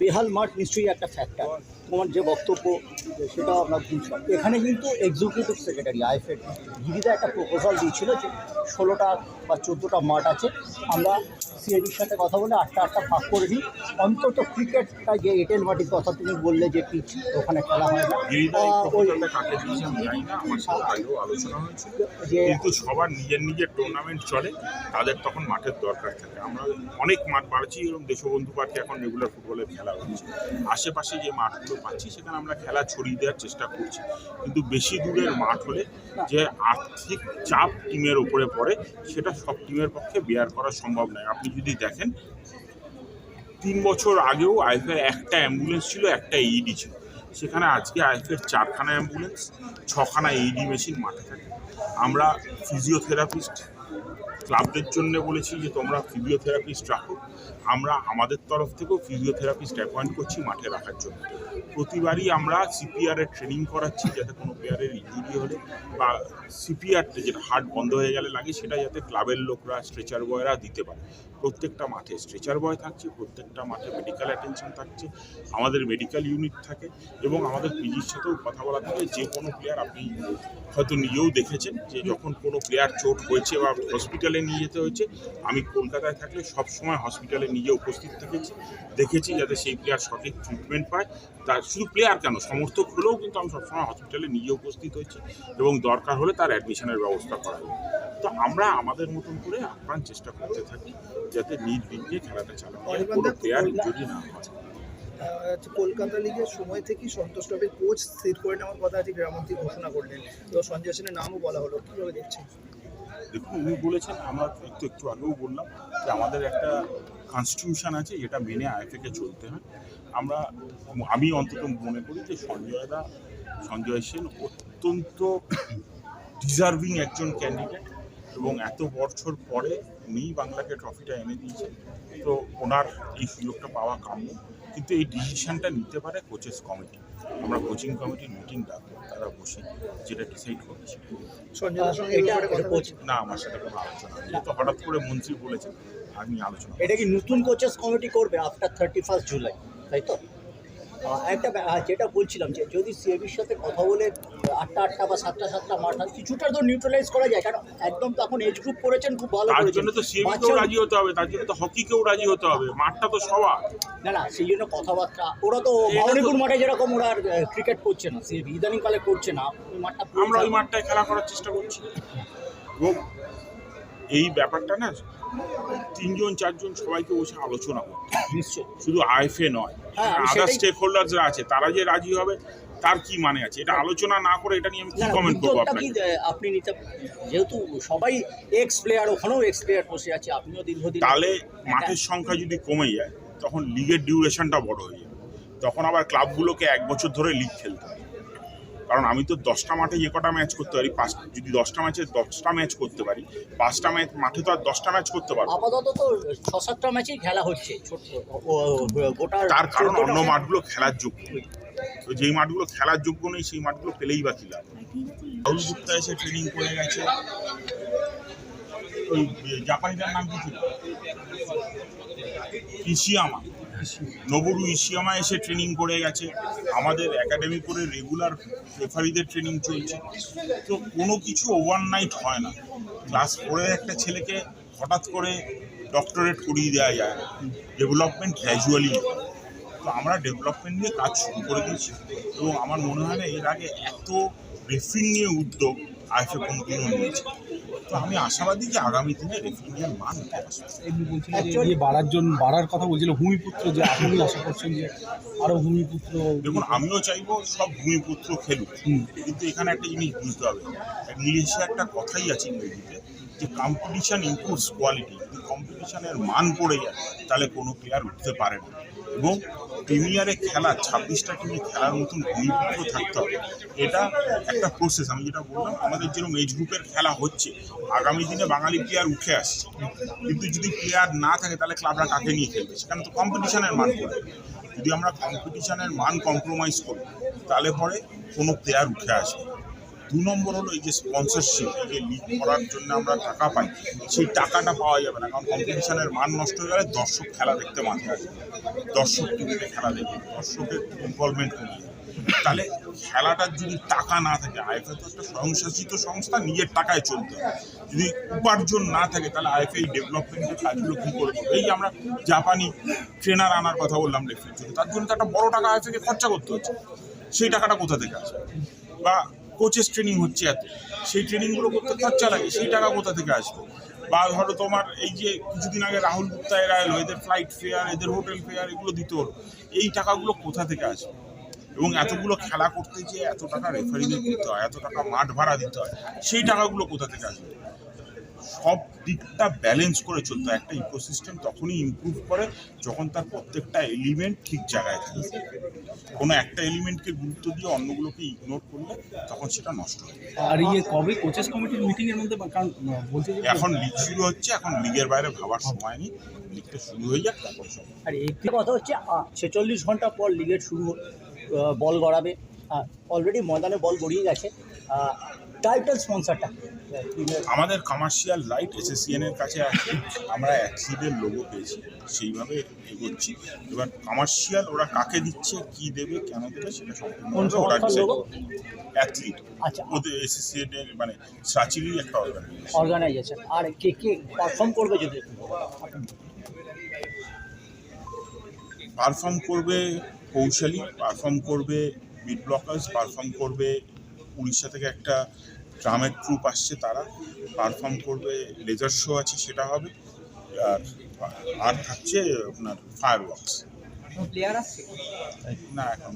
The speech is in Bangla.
বেহাল মাঠ নিশ্চয়ই একটা ফ্যাক্টর তোমার যে বক্তব্য সেটাও আমরা বুঝলাম এখানে কিন্তু এক্সিকিউটিভ সেক্রেটারি আইএফএড গিরিদা একটা প্রপোজাল দিয়েছিল যে ষোলোটা বা চোদ্দোটা মাঠ আছে আমরা সিএবির সাথে কথা বলে আটটা আটটা ভাগ করে দিই। অন্তত ক্রিকেটটা যে এটেল মাটির কথা তুমি বললে যে পিচ ওখানে খেলা হয় না। কিন্তু সবার নিজের নিজের টুর্নামেন্ট চলে তাদের তখন মাঠের দরকার থাকে। আমরা অনেক মাঠ বাড়ছি এবং দেশবন্ধু পার্কে এখন রেগুলার ফুটবলের খেলা হচ্ছে। আশেপাশে যে মাঠগুলো পাচ্ছি, সেখানে আমরা খেলা ছড়িয়ে দেওয়ার চেষ্টা করছি। কিন্তু বেশি দূরের মাঠ হলে যে আর্থিক চাপ টিমের উপরে পড়ে, সেটা সব টিমের পক্ষে বেয়ার করা সম্ভব নয়। আপনি যদি দেখেন, তিন বছর আগেও আইফের একটা অ্যাম্বুলেন্স ছিল, একটা ইডি ছিল। সেখানে আজকে আইফের চারখানা অ্যাম্বুলেন্স, ছখানা ইডি মেশিন মাঠে থাকে। আমরা ফিজিওথেরাপিস্ট, ক্লাবদের জন্য বলেছি যে তোমরা ফিজিওথেরাপিস্ট রাখো। আমরা আমাদের তরফ থেকেও ফিজিওথেরাপিস্ট অ্যাপয়েন্ট করছি মাঠে রাখার জন্য। প্রতিবারই আমরা সিপিআরের ট্রেনিং করাচ্ছি যাতে কোনো প্লেয়ারের ইঞ্জুরি হলে বা সিপিআরতে যেটা হার্ট বন্ধ হয়ে গেলে লাগে সেটা যাতে ক্লাবের লোকরা স্ট্রেচার বয়রা দিতে পারে। প্রত্যেকটা মাঠে স্ট্রেচার বয় থাকছে, প্রত্যেকটা মাঠে মেডিকেল অ্যাটেনশন থাকছে, আমাদের মেডিকেল ইউনিট থাকে এবং আমাদের পিজির সাথেও কথা বলা থাকে, যে কোনো প্লেয়ার আপনি হয়তো নিজেও দেখেছেন যে যখন কোনো প্লেয়ার চোট হয়েছে বা হসপিটালে নিয়ে যেতে হয়েছে, আমি কলকাতায় থাকলে সব সময় হসপিটালে নিজে উপস্থিত থেকেছি দেখেছি যাতে সেই প্লেয়ার সঠিক ট্রিটমেন্ট পায়। তার শুধু প্লেয়ার কেন সমর্থক হলেও কিন্তু আমি সবসময় হসপিটালে নিজে উপস্থিত হয়েছি এবং দরকার হলে তার অ্যাডমিশনের ব্যবস্থা করা হবে তো আমরা আমাদের মতন করে আপ্রাণ চেষ্টা করতে থাকি যাতে নির্বিঘ্নে খেলাটা চালানো হয় কোনো প্লেয়ার ইঞ্জুরি না হয়। কলকাতা লিগের সময় থেকেই সন্তোষ ট্রফির কোচ স্থির করে নেওয়ার কথা আজকে গ্রামমন্ত্রী ঘোষণা করলেন। তো সঞ্জয় সেনের নামও বলা হলো কীভাবে দেখছেন? দেখুন উনি বলেছেন আমরা একটু একটু আগেও বললাম যে আমাদের একটা কনস্টিটিউশন আছে যেটা মেনে আইএফএকে চলতে হয়। আমরা আমি অন্তত মনে করি যে সঞ্জয় দা সঞ্জয় সেন অত্যন্ত ডিজার্ভিং একজন ক্যান্ডিডেট এবং এত বছর পরে উনিই বাংলাকে ট্রফিটা এনে দিয়েছেন। তো ওনার এই সুযোগটা পাওয়া কাম্য। কিন্তু এই ডিসিশনটা নিতে পারে কোচেস কমিটি আমরা কোচিং কমিটির মিটিং ডাকবো তারা বসে যেটা ডিসাইড করবে সেটা। কোচ না আমার সাথে কোনো আলোচনা নেই। তো হঠাৎ করে মন্ত্রী বলেছেন আমি আলোচনা এটা কি নতুন কোচেস কমিটি করবে আফটার থার্টি ফার্স্ট জুলাই তাই তো? একটা যেটা বলছিলাম যে যদি সিএবির সাথে কথা বলে আটটা আটটা বা সাতটা সাতটা মাঠ হয়, কিছুটা তো নিউট্রালাইজ করা যায় কারণ একদম তো এখন এজ গ্রুপ করেছেন খুব ভালো তার জন্য তো সিএবিকেও রাজি হতে হবে তার জন্য তো হকিকেও রাজি হতে হবে মাঠটা তো সবার। না না সেই জন্য কথাবার্তা ওরা তো এটা মাঠে যেরকম ওরা ক্রিকেট করছে না সিএবি ইদানিং কালে করছে না ওই মাঠটা আমরা ওই মাঠটায় খেলা করার চেষ্টা করছি। এবং এই ব্যাপারটা না তিনজন চারজন সবাইকে বসে আলোচনা করতে। শুধু আইএফএ নয় হ্যাঁ, আদার স্টেক হোল্ডার্সরা আছে তারা যে রাজি হবে তার কি মানে আছে? এটা আলোচনা না করে এটা নিয়ে আমি কি কমেন্ট করব আপনাকে? আপনি নিতে যেহেতু সবাই এক্স প্লেয়ার ওখানেও এক্স প্লেয়ার বসে আছে আপনিও দীর্ঘদিন তাহলে মাঠের সংখ্যা যদি কমে যায় তখন লিগের ডিউরেশনটা বড় হয়ে যাবে। তখন আবার ক্লাবগুলোকে এক বছর ধরে লিগ খেলতে হবে। কারণ আমি তো দশটা মাঠে যে কটা ম্যাচ করতে পারি পাঁচ যদি দশটা ম্যাচে দশটা ম্যাচ করতে পারি পাঁচটা ম্যাচ মাঠে তো আর দশটা ম্যাচ করতে পারব। আপাতত তো ছ সাতটা ম্যাচেই খেলা হচ্ছে গোটা তার কারণ অন্য মাঠগুলো খেলার যোগ্য তো যেই মাঠগুলো খেলার যোগ্য নেই সেই মাঠগুলো পেলেই বা কি লাভ? রাহুল গুপ্তা এসে ট্রেনিং করে গেছে। ওই জাপানিটার নাম কি ছিল? ইশিয়ামা। নবরু ইশিয়ামা এসে ট্রেনিং করে গেছে। আমাদের একাডেমি করে রেগুলার রেফারিদের ট্রেনিং চলছে। তো কোনো কিছু ওভারনাইট হয় না। ক্লাস ফোরের একটা ছেলেকে হঠাৎ করে ডক্টরেট করিয়ে দেওয়া যায়। ডেভেলপমেন্ট গ্র্যাজুয়ালি তো আমরা ডেভেলপমেন্ট নিয়ে কাজ শুরু করে দিয়েছি। এবং আমার মনে হয় না এর আগে এত রেফারিং নিয়ে উদ্যোগ আইফে কোনো কোনোদিনও নিয়েছে তো আমি আশাবাদী যে আগামী দিনে রেফারিং মান বাড়ার জন্য বাড়ার কথা বলছিল ভূমিপুত্র যে আপনি আশা করছেন যে আরও ভূমিপুত্র দেখুন আমিও চাইব সব ভূমিপুত্র খেলুক। কিন্তু এখানে একটা জিনিস বুঝতে হবে। মিলেশিয়া একটা কথাই আছে ইংরেজিতে। যে কম্পিটিশান ইম্প্রুভস কোয়ালিটি যদি কম্পিটিশানের মান পড়ে যায়, তাহলে কোনো প্লেয়ার উঠতে পারে না। এবং প্রিমিয়ারে খেলা, ছাব্বিশটা টিমে খেলার মতন ভূমিপুত্র থাকতে হবে। এটা একটা প্রসেস আমি যেটা বললাম, আমাদের যেরকম এজ গ্রুপের খেলা হচ্ছে, আগামী দিনে বাঙালি প্লেয়ার উঠে আসছে। কিন্তু যদি প্লেয়ার না থাকে, তাহলে ক্লাবরা কাকে নিয়ে খেলবে? সেখানে তো কম্পিটিশানের মান পড়ে। যদি আমরা কম্পিটিশানের মান কম্প্রোমাইজ করি, তাহলে পরে কোনো প্লেয়ার উঠে আসবে দু নম্বর হলো এই যে স্পন্সরশিপ যে লিগ করার জন্য আমরা টাকা পাই, সেই টাকাটা পাওয়া যাবে না। কারণ কম্পিটিশনের মান নষ্ট হয়ে গেলে দর্শক খেলা দেখতে মাঠে আসবে দর্শক টিভিতে খেলা দেখবে, দর্শকের ইনভলভমেন্ট কমে তাহলে খেলাটার যদি টাকা না থাকে, আইএফএ তো একটা স্বয়ংশাসিত সংস্থা, নিজের টাকায় চলতে যদি উপার্জন না থাকে, তাহলে আইএফএ এই ডেভেলপমেন্টের কাজগুলো কী করে এই যে আমরা জাপানি ট্রেনার আনার কথা বললাম রেফারির জন্য, তার জন্য তো একটা বড় টাকা আইএফএকে খরচা করতে হচ্ছে। সেই টাকাটা কোথা থেকে আসবে? বা কোচেস ট্রেনিং হচ্ছে এত। সেই ট্রেনিংগুলো করতে খরচা লাগে সেই টাকা কোথা থেকে আসবে? বা ধরো তোমার এই যে কিছুদিন আগে রাহুল গুপ্তা এরা এলো, এদের ফ্লাইট ফেয়ার এদের হোটেল ফেয়ার এগুলো দিত এই টাকাগুলো কোথা থেকে আসবে? এবং এতগুলো খেলা করতে যে এত টাকা রেফারিদের দিতে হয়, এত টাকা মাঠ ভাড়া দিতে হয়, সেই টাকাগুলো কোথা থেকে আসবে? সব দিকটা ব্যালেন্স করে চলতে। হয় একটা ইকোসিস্টেম তখনই ইমপ্রুভ করে যখন তার প্রত্যেকটা এলিমেন্ট ঠিক জায়গায় থাকে। কোনো একটা এলিমেন্টকে গুরুত্ব দিয়ে অন্যগুলোকে ইগনোর করলে তখন সেটা নষ্ট হয়। আর ইয়ে কবে কোচেস কমিটির মিটিং এর মধ্যে কারণ বলছে এখন লিগ শুরু হচ্ছে এখন লিগের বাইরে ভাবার সময় নেই। লিগটা শুরু হয়ে যাক তারপর সব। আর একটি কথা হচ্ছে ছেচল্লিশ ঘণ্টা পর লিগের শুরু বল গড়াবে। অলরেডি ময়দানে বল গড়িয়ে গেছে। টাইটেল স্পন্সারটা। আমাদের কমার্শিয়াল লাইট এসএসসিএন এর কাছে আছে আমরা অ্যাথলিটের লোগো পেয়েছি সেইভাবে এগোচ্ছি। এবার কমার্শিয়াল ওরা কাকে দিচ্ছে কি দেবে কেন দেবে সেটা সম্পূর্ণ ওরা। অ্যাথলিট আচ্ছা। ওদের এসএসসিএন এর মানে সাচিরই একটা অর্গানাইজেশন অর্গানাইজেশন আর কে কে পারফর্ম করবে যদি পারফর্ম করবে কৌশলী পারফর্ম করবে বিট ব্লকার্স পারফর্ম করবে উড়িষ্যা থেকে একটা ড্রামের ট্রুপ আসছে তারা পারফর্ম করবে লেজার শো আছে সেটা হবে আর আর থাকছে আপনার ফায়ার ওয়ার্কস প্লেয়ার আসছে না এখন।